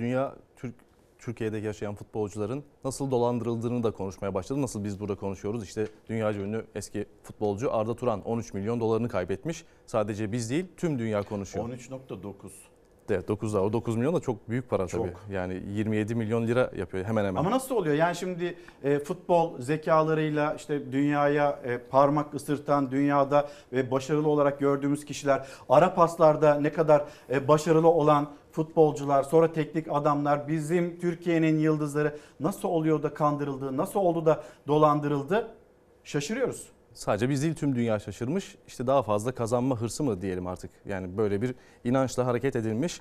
dünya Türk Türkiye'de yaşayan futbolcuların nasıl dolandırıldığını da konuşmaya başladı. Nasıl biz burada konuşuyoruz? İşte dünyaca ünlü eski futbolcu Arda Turan 13 milyon dolarını kaybetmiş. Sadece biz değil tüm dünya konuşuyor. 13.9. Evet 9 daha. O 9 milyon da çok büyük para tabii. Çok. Yani 27 milyon lira yapıyor hemen hemen. Ama nasıl oluyor? Yani şimdi e, futbol zekalarıyla işte dünyaya e, parmak ısırtan dünyada ve başarılı olarak gördüğümüz kişiler, ara paslarda ne kadar e, başarılı olan futbolcular, sonra teknik adamlar, bizim Türkiye'nin yıldızları nasıl oluyor da kandırıldı, nasıl oldu da dolandırıldı? Şaşırıyoruz. Sadece biz değil tüm dünya şaşırmış. İşte daha fazla kazanma hırsı mı diyelim artık. Yani böyle bir inançla hareket edilmiş.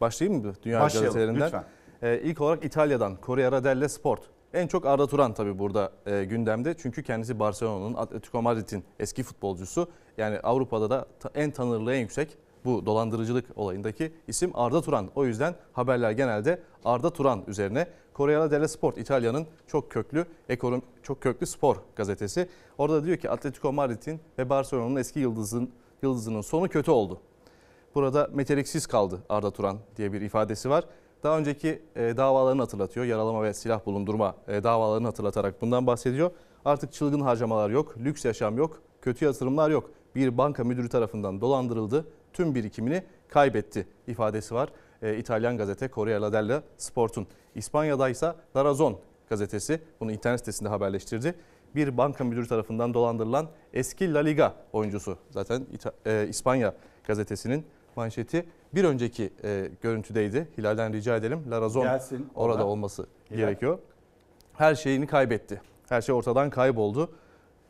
Başlayayım mı dünya Başlayalım gazetelerinden? lütfen. Ee, ilk olarak İtalya'dan Corriere dello Sport. En çok Arda Turan tabii burada e, gündemde. Çünkü kendisi Barcelona'nın, Atletico Madrid'in eski futbolcusu. Yani Avrupa'da da en tanınırlığı en yüksek bu dolandırıcılık olayındaki isim Arda Turan. O yüzden haberler genelde Arda Turan üzerine. Corriere dello Sport İtalya'nın çok köklü ekonomi çok köklü spor gazetesi. Orada diyor ki Atletico Madrid'in ve Barcelona'nın eski yıldızın yıldızının sonu kötü oldu. Burada meteliksiz kaldı Arda Turan diye bir ifadesi var. Daha önceki e, davalarını hatırlatıyor. Yaralama ve silah bulundurma e, davalarını hatırlatarak bundan bahsediyor. Artık çılgın harcamalar yok, lüks yaşam yok, kötü yatırımlar yok. Bir banka müdürü tarafından dolandırıldı, tüm birikimini kaybetti ifadesi var. E, İtalyan gazete Corriere dello Sport'un. İspanya'da ise La Razón gazetesi bunu internet sitesinde haberleştirdi. Bir banka müdürü tarafından dolandırılan eski La Liga oyuncusu. Zaten İta- e, İspanya gazetesinin manşeti bir önceki e, görüntüdeydi. Hilal'den rica edelim. La Razón Gelsin. orada Orada. olması Hilal. gerekiyor. Her şeyini kaybetti. Her şey ortadan kayboldu.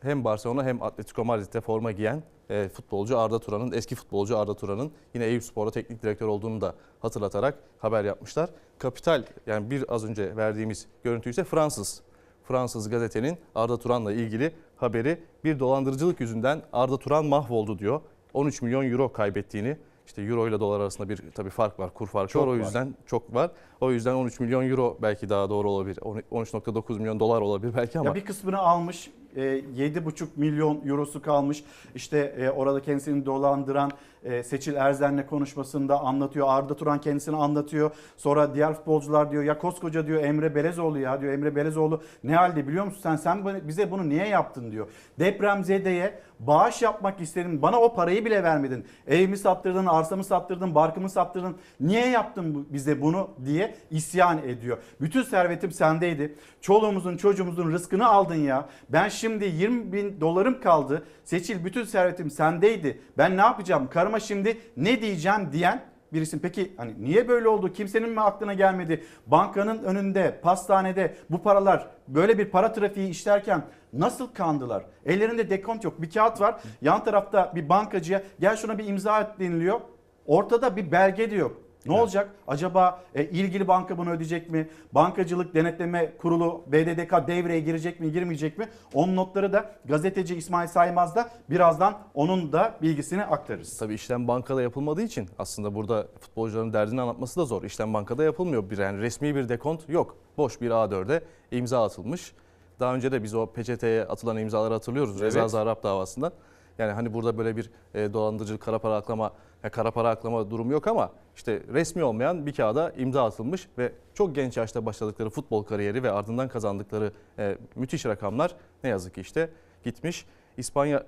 Hem Barcelona hem Atletico Madrid'de forma giyen e, futbolcu Arda Turan'ın, eski futbolcu Arda Turan'ın yine Eyüp Spor'da teknik direktör olduğunu da hatırlatarak haber yapmışlar. Kapital yani bir az önce verdiğimiz görüntü ise Fransız. Fransız gazetenin Arda Turan'la ilgili haberi bir dolandırıcılık yüzünden Arda Turan mahvoldu diyor. 13 milyon euro kaybettiğini işte euro ile dolar arasında bir tabii fark var, kur farkı Çok var. O var. yüzden çok var. O yüzden 13 milyon euro belki daha doğru olabilir. 13.9 milyon dolar olabilir belki ama Ya bir kısmını almış, 7,5 milyon eurosu kalmış. İşte e, orada kendisini dolandıran e, Seçil Erzen'le konuşmasında anlatıyor. Arda Turan kendisini anlatıyor. Sonra diğer futbolcular diyor ya koskoca diyor Emre Belezoğlu ya diyor. Emre Belezoğlu ne halde biliyor musun sen? Sen bize bunu niye yaptın diyor. Depremzedeye bağış yapmak istedim. Bana o parayı bile vermedin. Evimi sattırdın, arsamı sattırdın, barkımı sattırdın. Niye yaptın bize bunu diye isyan ediyor. Bütün servetim sendeydi. Çoluğumuzun çocuğumuzun rızkını aldın ya. Ben şimdi 20 bin dolarım kaldı. Seçil bütün servetim sendeydi. Ben ne yapacağım? Karıma şimdi ne diyeceğim diyen birisin. Peki hani niye böyle oldu? Kimsenin mi aklına gelmedi? Bankanın önünde, pastanede bu paralar böyle bir para trafiği işlerken nasıl kandılar? Ellerinde dekont yok. Bir kağıt var. Yan tarafta bir bankacıya gel şuna bir imza et deniliyor. Ortada bir belge de yok. Ne olacak? Acaba e, ilgili banka bunu ödeyecek mi? Bankacılık Denetleme Kurulu BDDK devreye girecek mi, girmeyecek mi? Onun notları da gazeteci İsmail Saymaz da birazdan onun da bilgisini aktarırız. Tabii işlem bankada yapılmadığı için aslında burada futbolcuların derdini anlatması da zor. İşlem bankada yapılmıyor. Bir yani resmi bir dekont yok. Boş bir A4'e imza atılmış. Daha önce de biz o peçeteye atılan imzaları hatırlıyoruz. Reza Evet. Zarrab davasından. Yani hani burada böyle bir e, dolandırıcı kara para aklama ya kara para aklama durumu yok ama işte resmi olmayan bir kağıda imza atılmış ve çok genç yaşta başladıkları futbol kariyeri ve ardından kazandıkları e, müthiş rakamlar ne yazık ki işte gitmiş. İspanya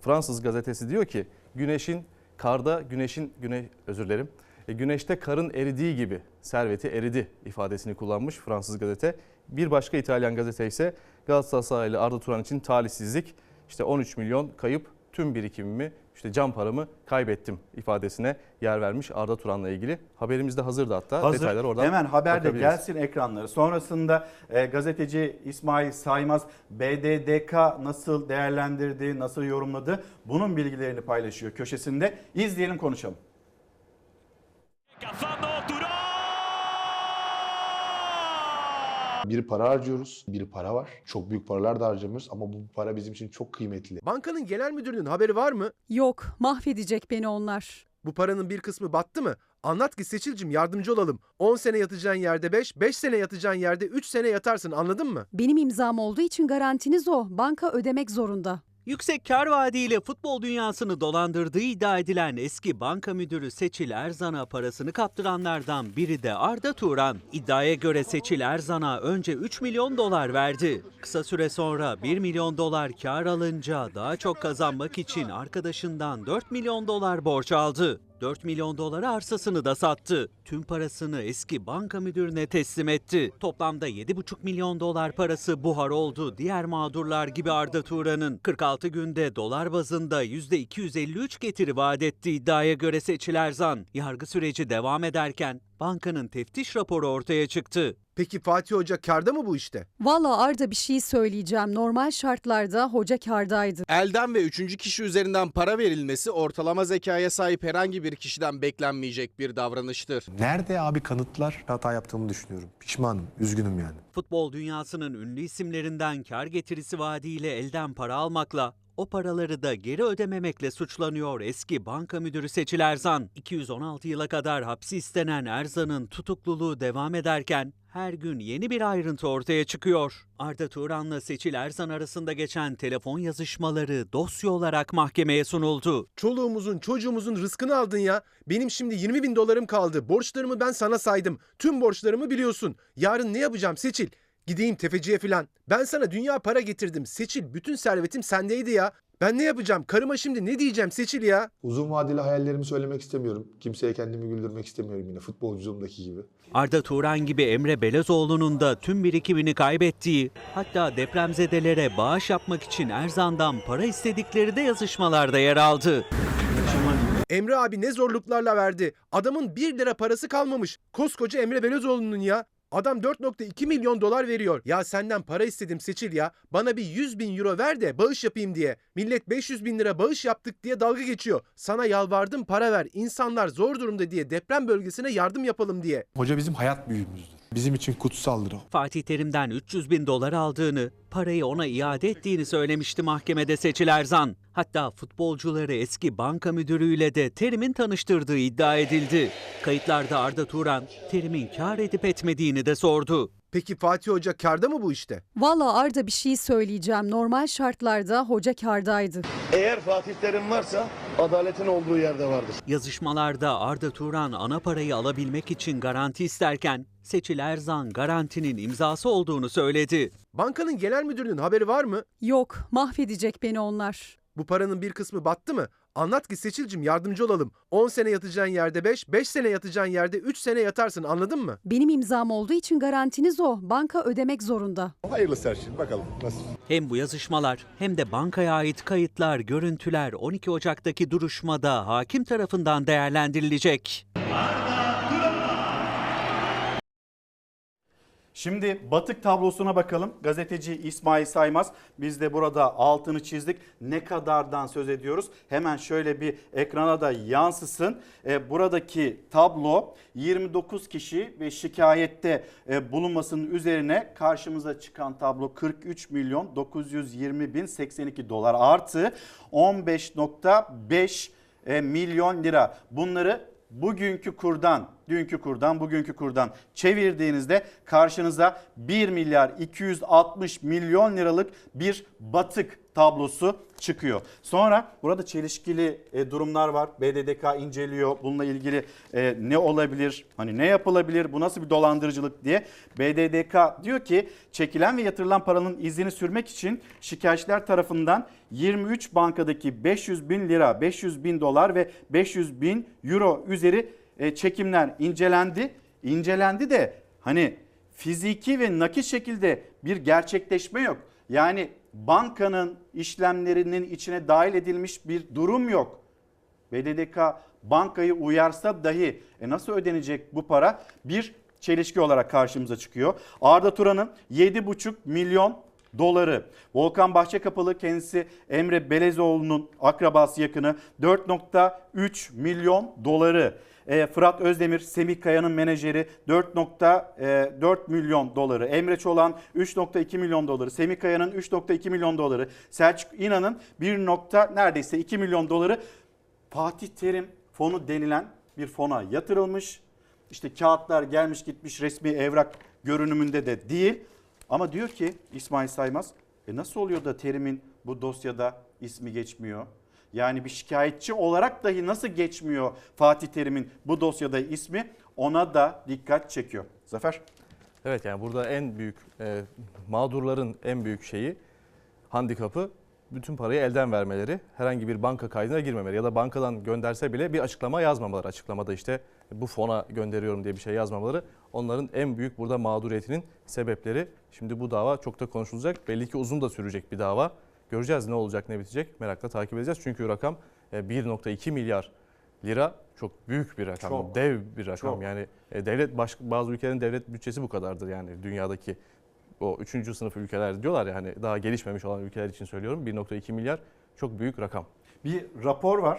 Fransız gazetesi diyor ki güneşin karda güneşin güne özür dilerim. E, güneşte karın eridiği gibi serveti eridi ifadesini kullanmış Fransız gazete. Bir başka İtalyan gazete ise Galatasaraylı Arda Turan için talihsizlik. İşte 13 milyon kayıp tüm birikimimi işte can paramı kaybettim ifadesine yer vermiş Arda Turan'la ilgili. Haberimiz de hazırdı hatta. Hazır. Detayları oradan Hemen haberde gelsin ekranları. Sonrasında e, gazeteci İsmail Saymaz BDDK nasıl değerlendirdi, nasıl yorumladı bunun bilgilerini paylaşıyor köşesinde. İzleyelim konuşalım. Cazando Bir para harcıyoruz, bir para var. Çok büyük paralar da harcamıyoruz ama bu para bizim için çok kıymetli. Bankanın genel müdürünün haberi var mı? Yok, mahvedecek beni onlar. Bu paranın bir kısmı battı mı? Anlat ki Seçil'cim yardımcı olalım. 10 sene yatacağın yerde 5, 5 sene yatacağın yerde 3 sene yatarsın anladın mı? Benim imzam olduğu için garantiniz o. Banka ödemek zorunda. Yüksek kar vaadiyle futbol dünyasını dolandırdığı iddia edilen eski banka müdürü Seçil Erzan'a parasını kaptıranlardan biri de Arda Turan. İddiaya göre Seçil Erzan'a önce 3 milyon dolar verdi. Kısa süre sonra 1 milyon dolar kar alınca daha çok kazanmak için arkadaşından 4 milyon dolar borç aldı. 4 milyon doları arsasını da sattı. Tüm parasını eski banka müdürüne teslim etti. Toplamda 7,5 milyon dolar parası buhar oldu. Diğer mağdurlar gibi Arda Turan'ın 46 günde dolar bazında %253 getiri vaat ettiği iddiaya göre seçiler zan. Yargı süreci devam ederken bankanın teftiş raporu ortaya çıktı. Peki Fatih Hoca karda mı bu işte? Valla Arda bir şey söyleyeceğim. Normal şartlarda hoca kardaydı. Elden ve üçüncü kişi üzerinden para verilmesi ortalama zekaya sahip herhangi bir kişiden beklenmeyecek bir davranıştır. Nerede abi kanıtlar? Hata yaptığımı düşünüyorum. Pişmanım, üzgünüm yani. Futbol dünyasının ünlü isimlerinden kar getirisi vaadiyle elden para almakla o paraları da geri ödememekle suçlanıyor eski banka müdürü Seçil Erzan. 216 yıla kadar hapsi istenen Erzan'ın tutukluluğu devam ederken her gün yeni bir ayrıntı ortaya çıkıyor. Arda Turan'la Seçil Erzan arasında geçen telefon yazışmaları dosya olarak mahkemeye sunuldu. Çoluğumuzun çocuğumuzun rızkını aldın ya. Benim şimdi 20 bin dolarım kaldı. Borçlarımı ben sana saydım. Tüm borçlarımı biliyorsun. Yarın ne yapacağım Seçil? Gideyim tefeciye falan. Ben sana dünya para getirdim. Seçil bütün servetim sendeydi ya. Ben ne yapacağım? Karıma şimdi ne diyeceğim Seçil ya? Uzun vadeli hayallerimi söylemek istemiyorum. Kimseye kendimi güldürmek istemiyorum yine futbolculuğumdaki gibi. Arda Turan gibi Emre Belezoğlu'nun da tüm birikimini kaybettiği, hatta depremzedelere bağış yapmak için Erzan'dan para istedikleri de yazışmalarda yer aldı. Emre abi ne zorluklarla verdi. Adamın 1 lira parası kalmamış. Koskoca Emre Belözoğlu'nun ya. Adam 4.2 milyon dolar veriyor. Ya senden para istedim Seçil ya. Bana bir 100 bin euro ver de bağış yapayım diye. Millet 500 bin lira bağış yaptık diye dalga geçiyor. Sana yalvardım para ver. İnsanlar zor durumda diye deprem bölgesine yardım yapalım diye. Hoca bizim hayat büyüğümüzdür. Bizim için kutsaldır o. Fatih Terim'den 300 bin dolar aldığını, parayı ona iade ettiğini söylemişti mahkemede Seçil Erzan. Hatta futbolcuları eski banka müdürüyle de Terim'in tanıştırdığı iddia edildi. Kayıtlarda Arda Turan, Terim'in kar edip etmediğini de sordu. Peki Fatih Hoca karda mı bu işte? Valla Arda bir şey söyleyeceğim. Normal şartlarda hoca kardaydı. Eğer Fatih Terim varsa adaletin olduğu yerde vardır. Yazışmalarda Arda Turan ana parayı alabilmek için garanti isterken Seçil Erzan garantinin imzası olduğunu söyledi. Bankanın genel müdürünün haberi var mı? Yok mahvedecek beni onlar. Bu paranın bir kısmı battı mı? Anlat ki Seçil'cim yardımcı olalım. 10 sene yatacağın yerde 5, 5 sene yatacağın yerde 3 sene yatarsın anladın mı? Benim imzam olduğu için garantiniz o. Banka ödemek zorunda. Hayırlısı her şey. Bakalım nasıl. Hem bu yazışmalar hem de bankaya ait kayıtlar, görüntüler 12 Ocak'taki duruşmada hakim tarafından değerlendirilecek. Şimdi batık tablosuna bakalım. Gazeteci İsmail Saymaz biz de burada altını çizdik. Ne kadardan söz ediyoruz? Hemen şöyle bir ekrana da yansısın. E, buradaki tablo 29 kişi ve şikayette e, bulunmasının üzerine karşımıza çıkan tablo 43 milyon 920 bin 82 dolar artı 15.5 e, milyon lira. Bunları bugünkü kurdan, dünkü kurdan, bugünkü kurdan çevirdiğinizde karşınıza 1 milyar 260 milyon liralık bir batık tablosu çıkıyor. Sonra burada çelişkili e, durumlar var. BDDK inceliyor. Bununla ilgili e, ne olabilir? Hani ne yapılabilir? Bu nasıl bir dolandırıcılık diye. BDDK diyor ki çekilen ve yatırılan paranın izini sürmek için şikayetçiler tarafından 23 bankadaki 500 bin lira, 500 bin dolar ve 500 bin euro üzeri e, çekimler incelendi. İncelendi de hani fiziki ve nakit şekilde bir gerçekleşme yok. Yani bankanın işlemlerinin içine dahil edilmiş bir durum yok. BDDK bankayı uyarsa dahi e nasıl ödenecek bu para? Bir çelişki olarak karşımıza çıkıyor. Arda Turan'ın 7,5 milyon doları. Volkan Bahçekapalı kendisi Emre Belezoğlu'nun akrabası yakını 4.3 milyon doları. E, Fırat Özdemir, Semih Kaya'nın menajeri 4.4 milyon doları. Emre Çolan 3.2 milyon doları. Semih Kaya'nın 3.2 milyon doları. Selçuk İnan'ın 1. nokta neredeyse 2 milyon doları Fatih Terim fonu denilen bir fona yatırılmış. İşte kağıtlar gelmiş gitmiş resmi evrak görünümünde de değil. Ama diyor ki İsmail Saymaz e nasıl oluyor da Terim'in bu dosyada ismi geçmiyor? Yani bir şikayetçi olarak dahi nasıl geçmiyor Fatih Terim'in bu dosyada ismi ona da dikkat çekiyor. Zafer. Evet yani burada en büyük e, mağdurların en büyük şeyi handikapı bütün parayı elden vermeleri, herhangi bir banka kaydına girmemeleri ya da bankadan gönderse bile bir açıklama yazmamaları. Açıklamada işte bu fona gönderiyorum diye bir şey yazmamaları onların en büyük burada mağduriyetinin sebepleri. Şimdi bu dava çok da konuşulacak. Belli ki uzun da sürecek bir dava. Göreceğiz ne olacak ne bitecek merakla takip edeceğiz. Çünkü rakam e, 1.2 milyar lira çok büyük bir rakam. Çok. Dev bir rakam. Çok. Yani e, devlet baş, bazı ülkelerin devlet bütçesi bu kadardır yani dünyadaki o üçüncü sınıf ülkeler diyorlar ya hani daha gelişmemiş olan ülkeler için söylüyorum 1.2 milyar çok büyük rakam. Bir rapor var.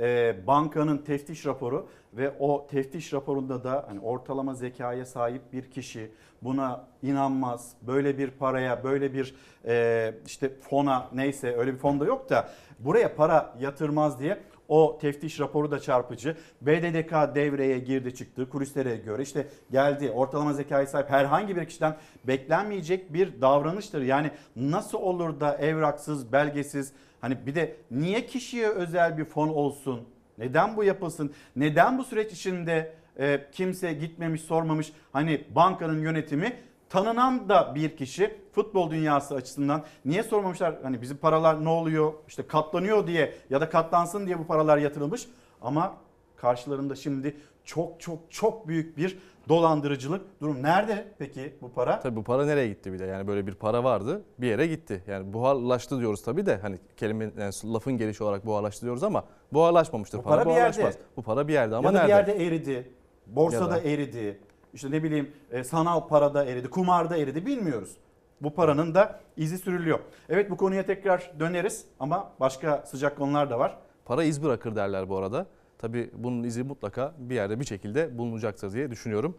Ee, bankanın teftiş raporu ve o teftiş raporunda da hani ortalama zekaya sahip bir kişi buna inanmaz. Böyle bir paraya, böyle bir e, işte fona neyse öyle bir fonda yok da buraya para yatırmaz diye o teftiş raporu da çarpıcı. BDDK devreye girdi çıktı kulislere göre işte geldi ortalama zekaya sahip herhangi bir kişiden beklenmeyecek bir davranıştır. Yani nasıl olur da evraksız, belgesiz hani bir de niye kişiye özel bir fon olsun? Neden bu yapılsın? Neden bu süreç içinde e, kimse gitmemiş sormamış? Hani bankanın yönetimi tanınan da bir kişi futbol dünyası açısından niye sormamışlar? Hani bizim paralar ne oluyor? İşte katlanıyor diye ya da katlansın diye bu paralar yatırılmış ama karşılarında şimdi çok çok çok büyük bir dolandırıcılık durum. Nerede peki bu para? Tabii bu para nereye gitti bir de yani böyle bir para vardı bir yere gitti. Yani buharlaştı diyoruz tabii de hani kelime yani lafın gelişi olarak buharlaştı diyoruz ama buharlaşmamıştır. Bu para bir buharlaşmaz. yerde. Bu para bir yerde ama ya da nerede? bir yerde eridi. Borsada Ya da- eridi. İşte ne bileyim e, sanal parada eridi, kumarda eridi bilmiyoruz. Bu paranın da izi sürülüyor. Evet bu konuya tekrar döneriz ama başka sıcak konular da var. Para iz bırakır derler bu arada. Tabii bunun izi mutlaka bir yerde bir şekilde bulunacaktır diye düşünüyorum.